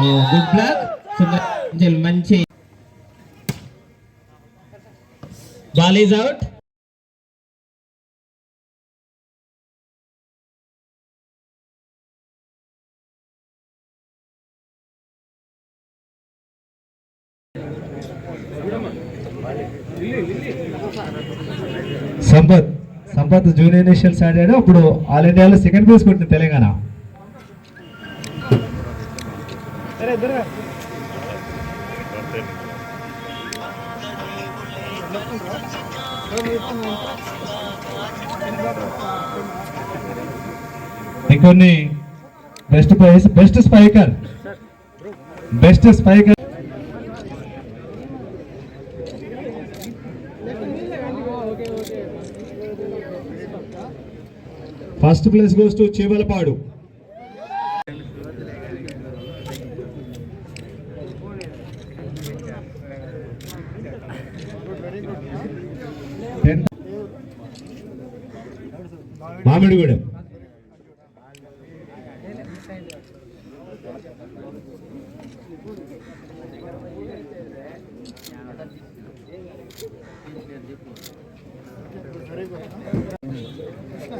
Good block మంచి ball is out Sampath Sampath junior nationals ఆడాడు. అప్పుడు ఆల్ ఇండియాలో సెకండ్ ప్లేస్ కొట్టింది తెలంగాణ. ఇంకొన్ని best prize best spiker best spiker first place goes to Mamidigudem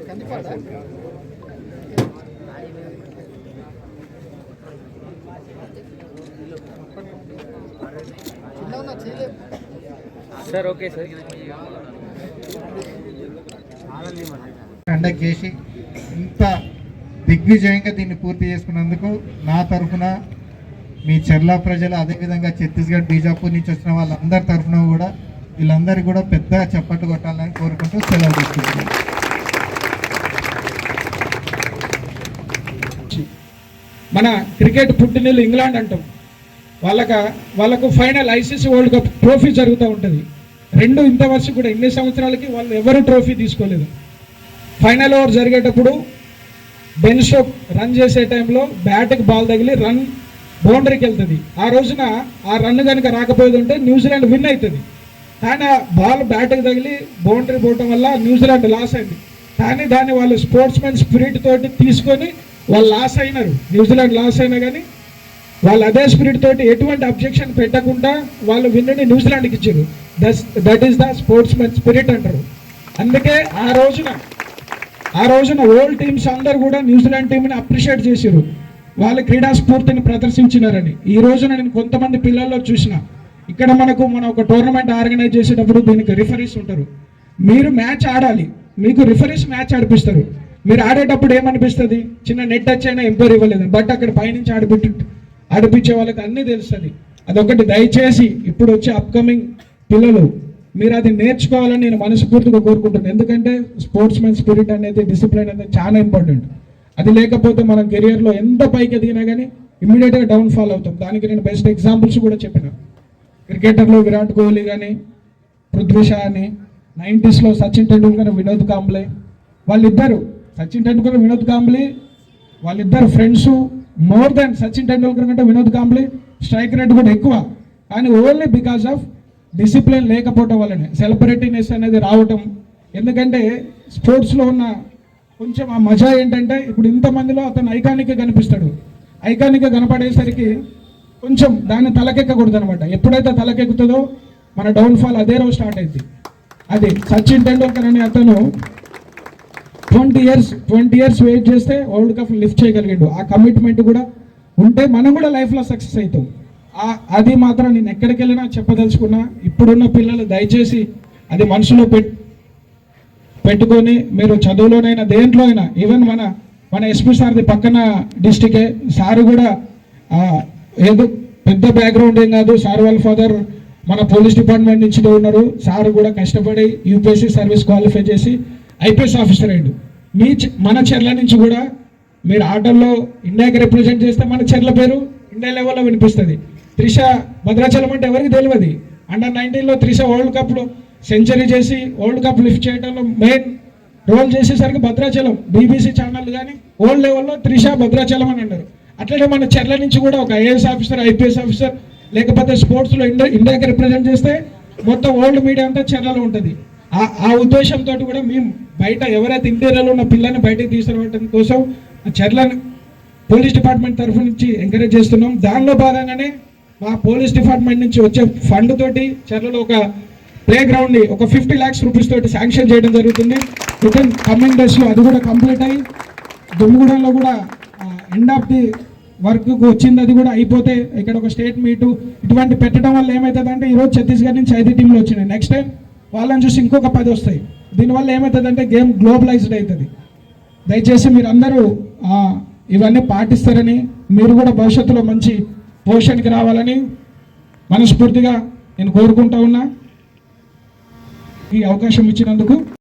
Kandipada Tenth- Mamidigudem conduct చేసి ఇంత దిగ్విజయంగా దీన్ని పూర్తి చేసుకున్నందుకు నా తరఫున మీ చెర్ల ప్రజలు అదేవిధంగా ఛత్తీస్గఢ్ బీజాపూర్ నుంచి వచ్చిన వాళ్ళందరి తరఫున కూడా వీళ్ళందరికీ కూడా పెద్దగా చప్పట్లు కొట్టాలని కోరుకుంటూ సెలవు తీసుకుంటున్నాను. మన క్రికెట్ పుట్టినీళ్ళు ఇంగ్లాండ్ అంటాం. వాళ్ళక వాళ్ళకు final ICC world cup trophy జరుగుతూ ఉంటుంది. రెండు ఇంతవరకు కూడా ఎన్ని సంవత్సరాలకి వాళ్ళు ఎవరు ట్రోఫీ తీసుకోలేదు. ఫైనల్ ఓవర్ జరిగేటప్పుడు బెన్ స్టోక్ రన్ చేసే టైంలో బ్యాట్కి బాల్ తగిలి రన్ బౌండరీకి వెళ్తుంది. ఆ రోజున ఆ రన్ కనుక రాకపోయేది ఉంటే న్యూజిలాండ్ విన్ అవుతుంది కానీ బాల్ బ్యాట్కి తగిలి బౌండరీ పోవటం వల్ల న్యూజిలాండ్ లాస్ అయింది. కానీ దాన్ని వాళ్ళు స్పోర్ట్స్ మెన్ స్పిరిట్ తోటి తీసుకొని వాళ్ళు లాస్ అయినారు. న్యూజిలాండ్ లాస్ అయినా కానీ వాళ్ళు అదే స్పిరిట్ తోటి ఎటువంటి అబ్జెక్షన్ పెట్టకుండా వాళ్ళు విన్నుని న్యూజిలాండ్కి ఇచ్చారు. Thus that is the sports men spirit అంటారు. అందుకే ఆ రోజున ఆ రోజున ఓల్డ్ టీమ్స్ అందరు కూడా న్యూజిలాండ్ టీంని అప్రిషియేట్ చేశారు. వాళ్ళ క్రీడా స్ఫూర్తిని ప్రదర్శించినారని. ఈ రోజున నేను కొంతమంది పిల్లల్లో చూసిన ఇక్కడ మనకు మన ఒక టోర్నమెంట్ ఆర్గనైజ్ చేసేటప్పుడు దీనికి రిఫరీస్ ఉంటారు. మీరు మ్యాచ్ ఆడాలి. మీకు రిఫరీస్ మ్యాచ్ ఆడిపిస్తారు. మీరు ఆడేటప్పుడు ఏమనిపిస్తుంది? చిన్న నెట్ టచ్ అయినా ఎంపైర్ ఇవ్వలేదు? బట్ అక్కడ పైనుంచి ఆడిపెట్టి ఆడిపించే వాళ్ళకి అన్నీ తెలుస్తుంది. అదొకటి దయచేసి ఇప్పుడు వచ్చే అప్కమింగ్ పిల్లలు మీరు అది నేర్చుకోవాలని నేను మనస్ఫూర్తిగా కోరుకుంటున్నాను ఎందుకంటే స్పోర్ట్స్ మెన్ స్పిరిట్ అనేది డిసిప్లిన్ అనేది చాలా ఇంపార్టెంట్ అది లేకపోతే మనం కెరియర్లో ఎంత పైకి ఎదిగినా కానీ ఇమ్మీడియట్గా డౌన్ ఫాల్ అవుతాం. దానికి నేను బెస్ట్ ఎగ్జాంపుల్స్ కూడా చెప్పిన. క్రికెటర్లో విరాట్ కోహ్లీ కానీ పృథ్వీ షా అని నైంటీస్లో సచిన్ టెండూల్కర్ వినోద్ కాంబ్లే వాళ్ళిద్దరు సచిన్ టెండూల్కర్ వినోద్ కాంబ్లే వాళ్ళిద్దరు friends more than Sachin Tendulkar కంటే వినోద్ కాంబ్లీ స్ట్రైక్ రేట్ కూడా ఎక్కువ. కానీ ఓన్లీ బికాస్ ఆఫ్ డిసిప్లిన్ లేకపోవటం వల్లనే సెలబ్రిటీనెస్ అనేది రావటం. ఎందుకంటే స్పోర్ట్స్లో ఉన్న కొంచెం ఆ మజా ఏంటంటే ఇప్పుడు ఇంతమందిలో అతను ఐకానిక్గా కనిపిస్తాడు. ఐకానిక్గా కనపడేసరికి కొంచెం దాన్ని తలకెక్కకూడదు అనమాట ఎప్పుడైతే తలకెక్కుతుందో మన డౌన్ఫాల్ అదే రోజు స్టార్ట్ అయింది అది సచిన్ టెండూల్కర్ అనే అతను twenty years twenty years wait చేస్తే వరల్డ్ కప్ లిఫ్ట్ చేయగలిగాడు. ఆ కమిట్మెంట్ కూడా ఉంటే మనం కూడా లైఫ్లో సక్సెస్ అవుతాం. ఆ- అది మాత్రం నేను ఎక్కడికి వెళ్ళినా చెప్పదలుచుకున్నా. ఇప్పుడున్న పిల్లలు దయచేసి అది మనసులో పెట్ పెట్టుకొని మీరు చదువులోనైనా దేంట్లో అయినా ఈవెన్ మన మన ఎస్పీ సార్ది పక్కన డిస్టికే సారు కూడా ఏదో పెద్ద బ్యాక్గ్రౌండ్ ఏం కాదు. సార్ వాళ్ళ ఫాదర్ మన పోలీస్ డిపార్ట్మెంట్ నుంచి ఉన్నారు. సార్ కూడా కష్టపడి యూపీఎస్సీ సర్వీస్ క్వాలిఫై చేసి ఐపీఎస్ ఆఫీసర్ అయ్యాడు. మీ మన చెర్ల నుంచి కూడా మీరు ఆటల్లో ఇండియాకి రిప్రజెంట్ చేస్తే మన చెర్ల పేరు ఇండియా లెవెల్లో వినిపిస్తుంది. త్రిష భద్రాచలం అంటే ఎవరికి తెలియదు. అండర్ నైన్టీన్లో త్రిష వరల్డ్ కప్లో సెంచరీ చేసి వరల్డ్ కప్ లిఫ్ట్ చేయడంలో మెయిన్ రోల్ చేసేసరికి భద్రాచలం బీబీసీ ఛానల్ కానీ వరల్డ్ లెవెల్లో త్రిష భద్రాచలం అని అన్నారు. అట్లనే మన చెర్ల నుంచి కూడా ఒక ఐఏఎస్ ఆఫీసర్ ఐపీఎస్ ఆఫీసర్ లేకపోతే స్పోర్ట్స్లో ఇండియా ఇండియాకి రిప్రజెంట్ చేస్తే మొత్తం వరల్డ్ మీడియా అంతా చెర్లలో ఉంటుంది. ఆ ఉద్దేశంతో కూడా మేము బయట ఎవరైతే ఇంటీరియర్లో ఉన్న పిల్లల్ని బయటకు తీసుకురావడం కోసం ఆ చెర్లను పోలీస్ డిపార్ట్మెంట్ తరఫు నుంచి ఎంకరేజ్ చేస్తున్నాం. దానిలో భాగంగానే మా పోలీస్ డిపార్ట్మెంట్ నుంచి వచ్చే ఫండ్ తోటి చర్లలో ఒక ప్లే గ్రౌండ్ని ఒక ఫిఫ్టీ ల్యాక్స్ రూపీస్ తోటి శాంక్షన్ చేయడం జరుగుతుంది. విత్ కమింగ్ డేస్లో అది కూడా కంప్లీట్ అయ్యి దుమ్ముగూడెంలో కూడా ఎండ్ ఆఫ్ ది వర్క్ వచ్చింది. అది కూడా అయిపోతే ఇక్కడ ఒక స్టేట్ మీటు ఇటువంటి పెట్టడం వల్ల ఏమవుతుంది అంటే ఈరోజు ఛత్తీస్గఢ్ నుంచి ఐదు టీంలు వచ్చినాయి. నెక్స్ట్ టైం వాళ్ళని చూసి ఇంకొక పది వస్తాయి. దీనివల్ల ఏమవుతుంది అంటే గేమ్ గ్లోబలైజ్డ్ అవుతుంది దయచేసి మీరు అందరూ ఇవన్నీ పాటిస్తారని మీరు కూడా భవిష్యత్తులో మంచి పొజిషన్కి రావాలని మనస్ఫూర్తిగా నేను కోరుకుంటా ఉన్నా. ఈ అవకాశం ఇచ్చినందుకు